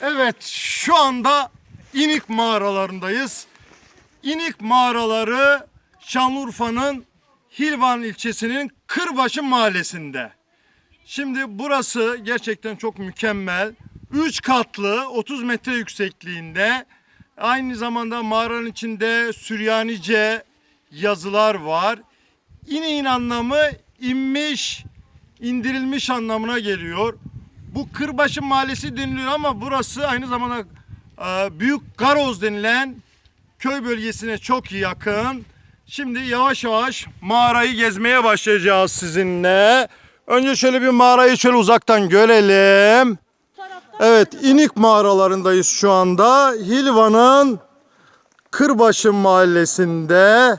Evet şu anda İnik mağaralarındayız. İnik mağaraları Şanlıurfa'nın Hilvan ilçesinin Kırbaşı mahallesinde. Şimdi burası gerçekten çok mükemmel. 3 katlı 30 metre yüksekliğinde. Aynı zamanda mağaranın içinde Süryanice yazılar var. İneğin anlamı inmiş, indirilmiş anlamına geliyor. Bu Kırbaşı Mahallesi deniliyor ama burası aynı zamanda e, Büyük Garoz denilen köy bölgesine çok yakın. Şimdi yavaş yavaş mağarayı gezmeye başlayacağız sizinle. Önce şöyle bir mağarayı şöyle uzaktan görelim. Evet, İnik mağaralarındayız şu anda. Hilvan'ın Kırbaşı mahallesinde.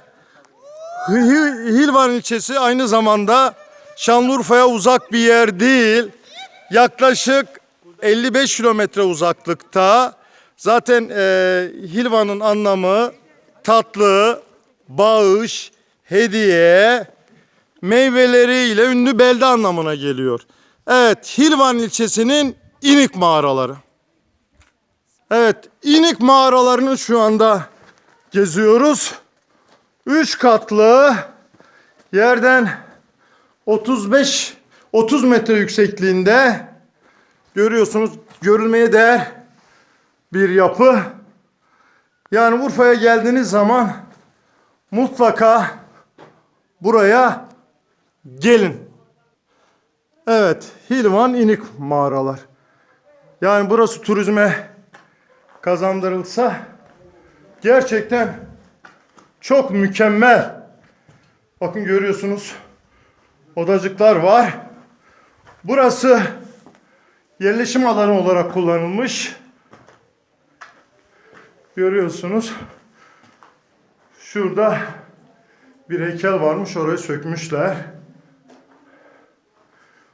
Hi- Hilvan ilçesi aynı zamanda Şanlıurfa'ya uzak bir yer değil. Yaklaşık 55 kilometre uzaklıkta. Zaten e, Hilvan'ın anlamı tatlı, bağış, hediye, meyveleriyle ünlü belde anlamına geliyor. Evet, Hilvan ilçesinin İnik mağaraları. Evet, İnik mağaralarını şu anda geziyoruz. 3 katlı yerden 35 30 metre yüksekliğinde görüyorsunuz görülmeye değer bir yapı. Yani Urfa'ya geldiğiniz zaman mutlaka buraya gelin. Evet, Hilvan İnik mağaralar. Yani burası turizme kazandırılsa gerçekten çok mükemmel. Bakın görüyorsunuz odacıklar var. Burası yerleşim alanı olarak kullanılmış. Görüyorsunuz. Şurada bir heykel varmış. Orayı sökmüşler.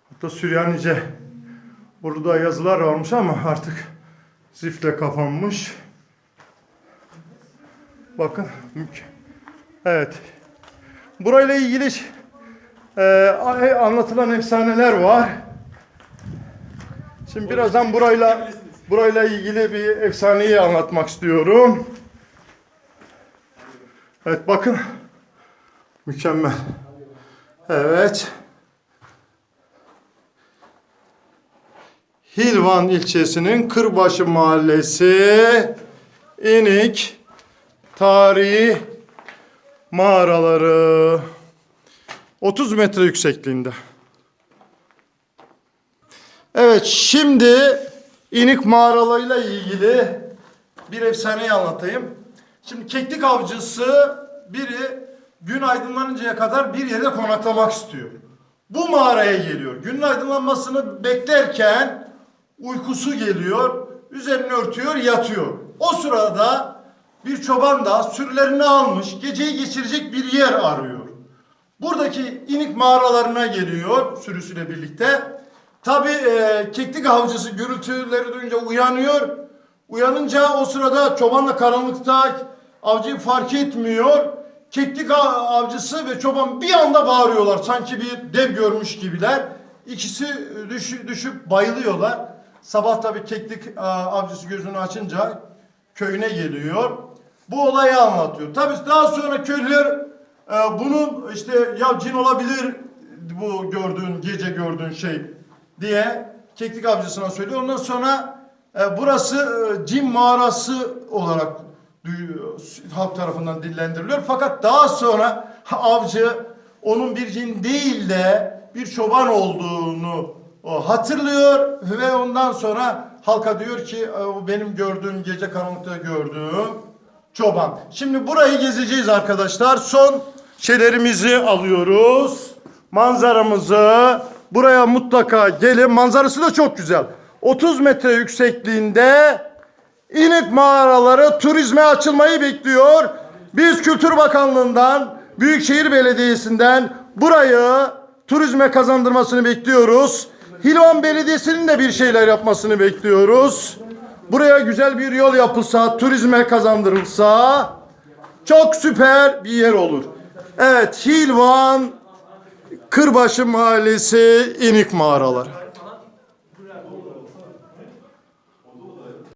Hatta Süryanice burada yazılar varmış ama artık zifle kapanmış. Bakın. Evet. Burayla ilgili e, a- anlatılan efsaneler var. Şimdi birazdan burayla burayla ilgili bir efsaneyi anlatmak istiyorum. Evet bakın. Mükemmel. Evet. Hilvan ilçesinin Kırbaşı mahallesi İnik tarihi mağaraları 30 metre yüksekliğinde. Evet şimdi İnik mağaralarıyla ilgili bir efsaneyi anlatayım. Şimdi keklik avcısı biri gün aydınlanıncaya kadar bir yerde konaklamak istiyor. Bu mağaraya geliyor. Günün aydınlanmasını beklerken uykusu geliyor. Üzerini örtüyor, yatıyor. O sırada bir çoban da sürülerini almış, geceyi geçirecek bir yer arıyor. Buradaki inik mağaralarına geliyor sürüsüyle birlikte. Tabi e, keklik avcısı gürültüleri duyunca uyanıyor. Uyanınca o sırada çobanla karanlıkta avcıyı fark etmiyor. Keklik av- avcısı ve çoban bir anda bağırıyorlar. Sanki bir dev görmüş gibiler. İkisi düş, düşüp bayılıyorlar. Sabah tabi keklik avcısı gözünü açınca köyüne geliyor. Bu olayı anlatıyor. Tabi daha sonra köylüler e, bunu işte ya cin olabilir bu gördüğün gece gördüğün şey diye keklik avcısına söylüyor. Ondan sonra e, burası e, cin mağarası olarak halk tarafından dillendiriliyor. Fakat daha sonra avcı onun bir cin değil de bir çoban olduğunu o hatırlıyor ve ondan sonra halka diyor ki "E, benim gördüğüm gece karanlıkta gördüğüm çoban. Şimdi burayı gezeceğiz arkadaşlar. Son şeylerimizi alıyoruz. Manzaramızı buraya mutlaka gelin. Manzarası da çok güzel. 30 metre yüksekliğinde İnik mağaraları turizme açılmayı bekliyor. Biz Kültür Bakanlığı'ndan, Büyükşehir Belediyesi'nden burayı turizme kazandırmasını bekliyoruz. Hilvan Belediyesi'nin de bir şeyler yapmasını bekliyoruz. Buraya güzel bir yol yapılsa, turizme kazandırılsa çok süper bir yer olur. Evet, Hilvan Kırbaşı Mahallesi İnik Mağaraları.